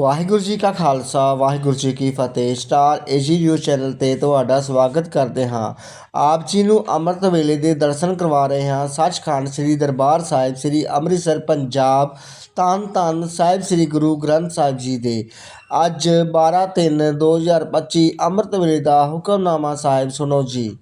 ਵਾਹਿਗੁਰੂ ਜੀ ਕਾ ਖਾਲਸਾ, ਵਾਹਿਗੁਰੂ ਜੀ ਕੀ ਫਤਿਹ। Star AG news channel ਤੇ ਤੁਹਾਡਾ ਸਵਾਗਤ ਕਰਦੇ ਹਾਂ। ਆਪ ਜੀ ਨੂੰ ਅੰਮ੍ਰਿਤ ਵੇਲੇ ਦੇ ਦਰਸ਼ਨ ਕਰਵਾ ਰਹੇ ਹਾਂ। ਸੱਚਖੰਡ ਸ੍ਰੀ ਦਰਬਾਰ ਸਾਹਿਬ, ਸ੍ਰੀ ਅੰਮ੍ਰਿਤਸਰ, ਪੰਜਾਬ, ਧੰਨ ਧੰਨ ਸਾਹਿਬ, ਸ੍ਰੀ ਗੁਰੂ ਗ੍ਰੰਥ ਸਾਹਿਬ ਜੀ ਦੇ। ਅੱਜ 12 3 2025 ਅੰਮ੍ਰਿਤ ਵੇਲੇ ਦਾ ਹੁਕਮਨਾਮਾ ਸਾਹਿਬ ਸੁਣੋ ਜੀ।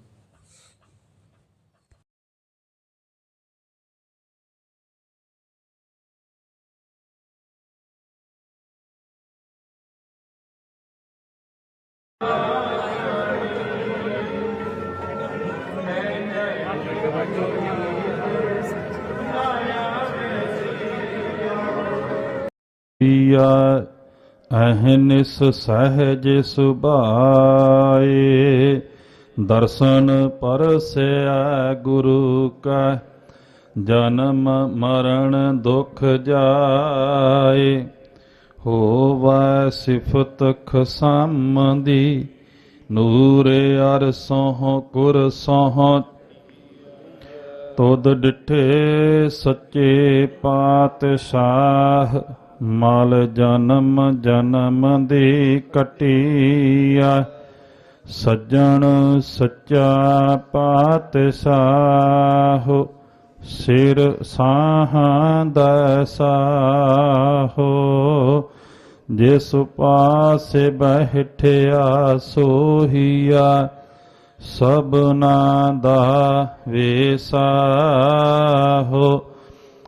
ਪੀਆ ਅਹਨਿਸ ਸਹਜ ਸੁਭਾਏ। ਦਰਸ਼ਨ ਪਰਸਿਆ ਗੁਰੂ ਕਾ, ਜਨਮ ਮਰਨ ਦੁਖ ਜਾਏ। ਹੋਵੈ ਸਿਫਤ ਖਸਮ ਦੀ ਨੂਰ ਅਰਸੋਂ ਕੁਰ ਸੋਹ। ਤੁਧ ਡਿਠੇ ਸੱਚੇ ਪਾਤਸ਼ਾਹ। ਮਲ ਜਨਮ ਜਨਮ ਦੀ ਕਟਿਆ। ਸੱਜਣ ਸੱਚਾ ਪਾਤਸ਼ਾਹ, ਸਿਰ ਸਾਹਾਂ ਦਾ ਸਾਹੋ। ਜਿਸ ਪਾਸੇ ਬਹਿਠਿਆ ਸੋਹੀਆ, ਸਭਨਾ ਦਾ ਵੇਸਾਹੋ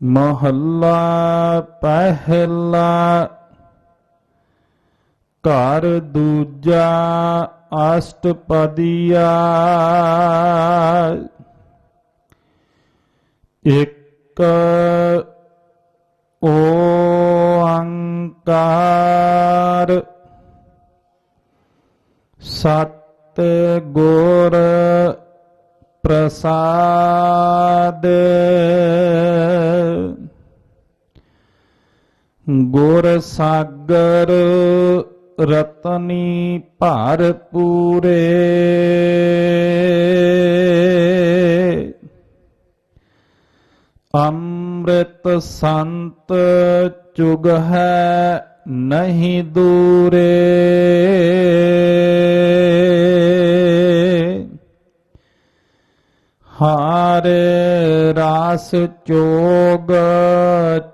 ਮਹੱਲਾ ਪਹਿਲਾ ਘਰ ਦੂਜਾ ਅਸ਼ਟਪਦੀਆ। ਇੱਕ ਓੰਕਾਰ ਸਤ ਗੁਰ ਪ੍ਰਸਾਦ। ਗੁਰ ਸਾਗਰ ਰਤਨੀ ਭਰ ਪੂਰੇ। ਅੰਮ੍ਰਿਤ ਸੰਤ ਚੁਗ ਹੈ ਨਹੀਂ ਦੂਰੇ। ਹਾਰੇ ਰਾਸ ਚੋਗ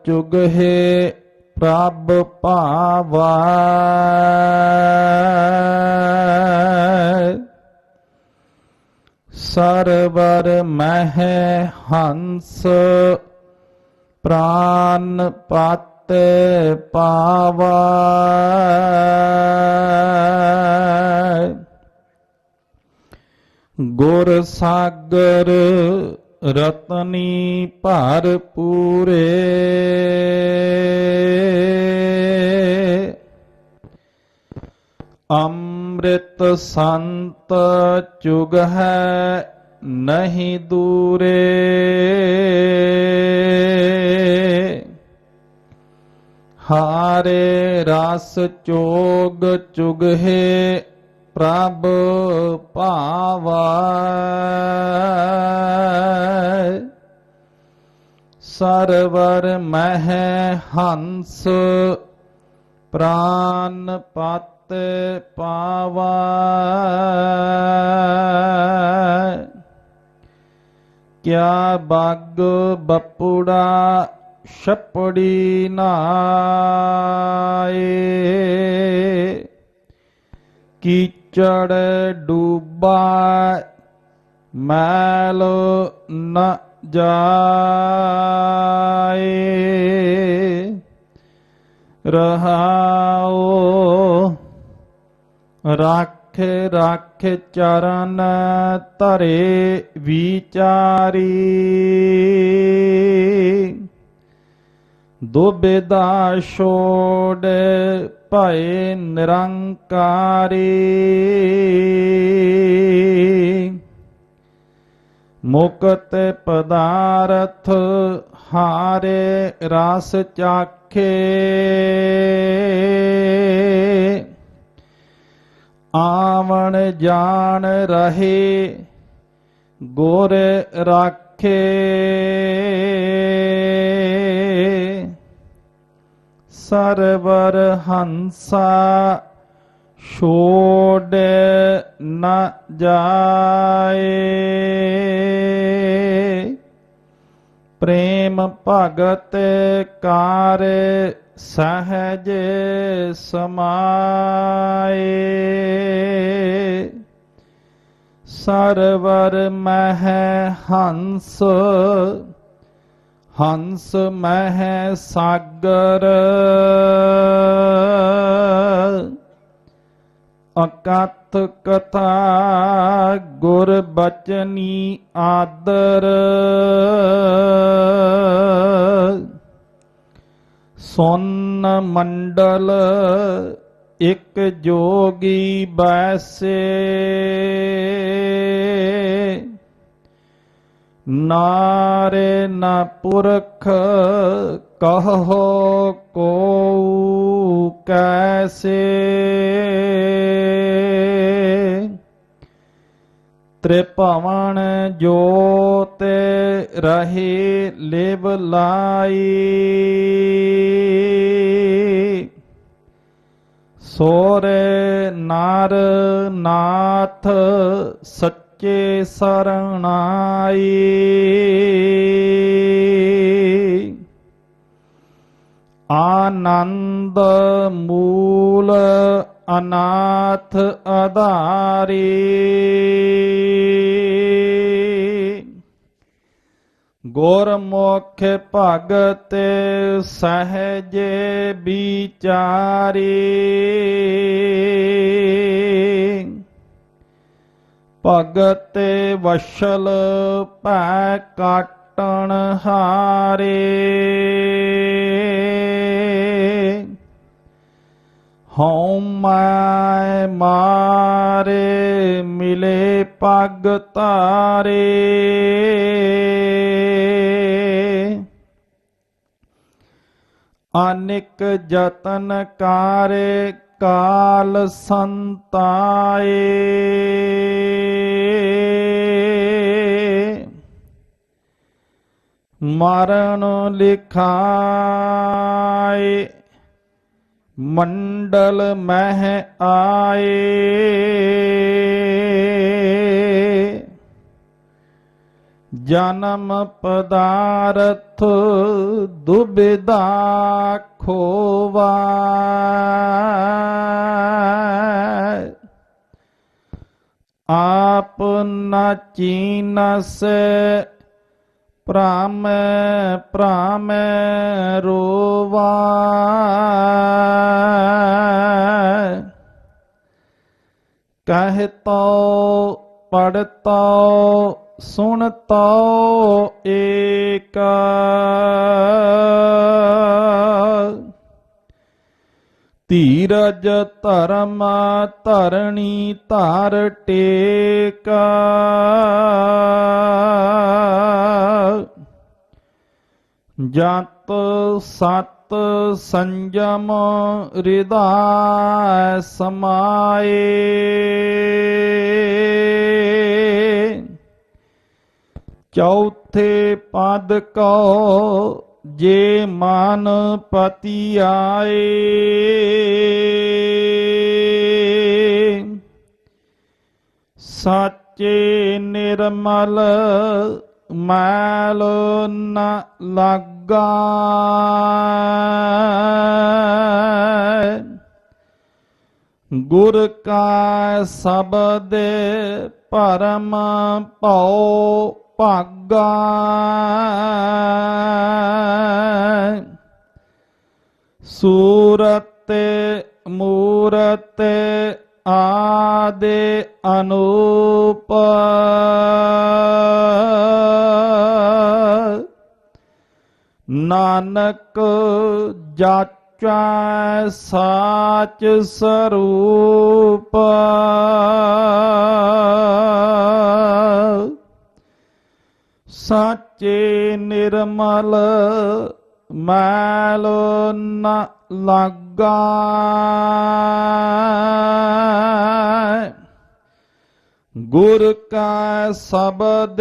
ਚੁਗਹਿ ਪ੍ਰਭ ਭਾਵਾ। ਸਰਵਰ ਮਹਿ ਹੰਸ ਪ੍ਰਾਨ ਪਤ ਪਾਵਾ। ਗੁਰ ਸਾਗਰ ਰਤਨੀ ਭਰ ਪੂਰੇ ਅੰਮ੍ਰਿਤ ਸੰਤ ਚੁਗ ਹੈ ਨਹੀਂ ਦੂਰੇ। ਹਾਰੇ ਰਸ ਚੋਗ ਚੁਗਹਿ ਪ੍ਰਭ ਭਾਵਾ। ਸਰਵਰ ਮਹਿ ਹੰਸ, ਪ੍ਰਾਨ ਪਤ ਪਾਵਾ। ਕਿਆ ਬੱਗ ਬਪੁੜਾ ਛਪੜੀ ਨਾਏ। ਕੀਚੜ ਡੂਬਾ ਮੈਲ ਨਾ ਜਾਏ। ਰਹਾਓ। ਰੱਖ ਰੱਖ ਚਰਨ ਧਰੇ ਵਿਚਾਰੀ। ਦੁਬਿਦਾ ਛੋੜ ਭਏ ਨਿਰੰਕਾਰੀ। ਮੁਕਤ ਪਦਾਰਥ ਹਾਰੇ ਰਸ ਚਾਖੇ। ਆਵਣ ਜਾਣ ਰਹੇ ਗੁਰ ਰਾਖੇ। ਸਰਵਰ ਹੰਸਾ ਛੋੜ ਨ ਜਾਏ। ਪ੍ਰੇਮ ਭਗਤ ਕਾਰ ਸਹਜ ਸਮਾਏ। ਸਰਵਰ ਮਹਿ ਹੰਸ ਹੰਸ ਮਹਿ ਸਾਗਰ। ਅਕਥ ਕਥਾ ਗੁਰ ਬਚਨੀ ਆਦਰ। ਸੁਨ ਮੰਡਲ ਇਕ ਜੋਗੀ ਬੈਸੇ। ਨਾਰੇ ਨਾ ਪੁਰਖ ਕਹੋ ਕੋ ਕੈਸੇ? ਤ੍ਰਿਭਵਨ ਜੋਤ ਰਹੇ ਲਿਵ ਲਾਈ। ਸੋਰ ਨਾਰ ਨਾਥ ਸੱਚੇ ਸਰਣਾਈ। ਆਨੰਦ ਮੂਲ ਅਨਾਥ ਆਧਾਰੀ ਗੁਰਮੁਖ ਭਗਤ ਸਹਜ ਵਿਚਾਰੀ। ਭਗਤ ਵਸ਼ਲ ਭੈ ਕਾਟਣ ਹਾਰੇ। ਹਉ ਮੈਂ ਮਾਰੇ ਮਿਲੇ ਪਗ ਤਾਰੇ ਅਨਿਕ ਜਤਨ ਕਾਰੇ ਕਾਲ ਸੰਤਾਏ। ਮਰਨ ਲਿਖਾਏ। ਮੰਡਲ ਮਹਿ ਆਏ। ਜਨਮ ਪਦਾਰਥ ਦੁਬਿਦਾ ਖੋਵਾ। ਆਪ ਨ ਚੀਨਸ ਪ੍ਰਾਮ ਪ੍ਰਾਮ ਰੋਵਾ। ਕਹਿਤੋ ਪੜਤੋ ਸੁਣਤੋ ਏਕ। ਧੀਰਜ ਧਰਮ ਧਰਣੀ ਧਾਰ ਟੇਕਾ। ਜਤ ਸਤ ਸੰਜਮ ਹਿਰਦਾ ਸਮਾਏ। ਚੌਥੇ ਪਦ ਕੋ ਜੇ ਮਨ ਪਤੀ ਆਏ ਸਾਚੇ ਨਿਰਮਲ ਮੈਲ ਨ ਲਾਗਾ ਗੁਰ ਕਾ ਸਬਦ ਪਰਮ ਭਉ ਭਾਗਾ ਸੂਰਤ ਮੂਰਤ ਆਦੇ ਅਨੂਪ ਨਾਨਕ ਜਾਚੈ ਸਾਚ ਸਰੂਪ। ਸਾਚੇ ਨਿਰਮਲ ਮੈਲ ਨ ਲੱਗਾ। ਗੁਰ ਕਾ ਸ਼ਬਦ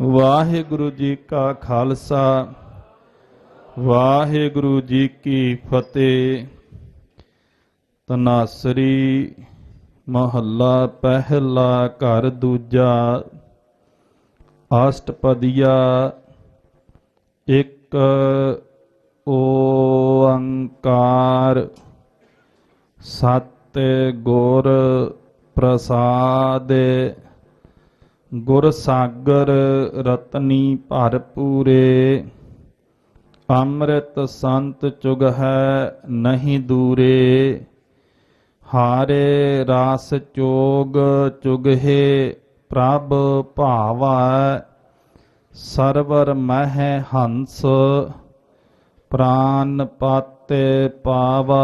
ਵਾਹਿਗੁਰੂ ਜੀ ਕਾ ਖਾਲਸਾ, ਵਾਹਿਗੁਰੂ ਜੀ ਕੀ ਫਤਿਹ। ਤਨਾਸਰੀ ਮਹੱਲਾ ਪਹਿਲਾ ਘਰ ਦੂਜਾ, ਅਸ਼ਟਪਦੀਆ ਇੱਕ ਓੰਕਾਰ ਸਤ ਗੁਰ ਪ੍ਰਸਾਦ। ਗੁਰ ਸਾਗਰ ਰਤਨੀ ਭਰਪੂਰੇ ਅੰਮ੍ਰਿਤ ਸੰਤ ਚੁਗ ਹੈ ਨਹੀਂ ਦੂਰੇ, ਹਾਰੇ ਰਾਸ ਚੋਗ ਚੁਗਹੇ ਪ੍ਰਭ ਭਾਵਾ, ਸਰਵਰ ਮਹਿ ਹੰਸ ਪ੍ਰਾਨ ਪਾਤੇ ਪਾਵਾ।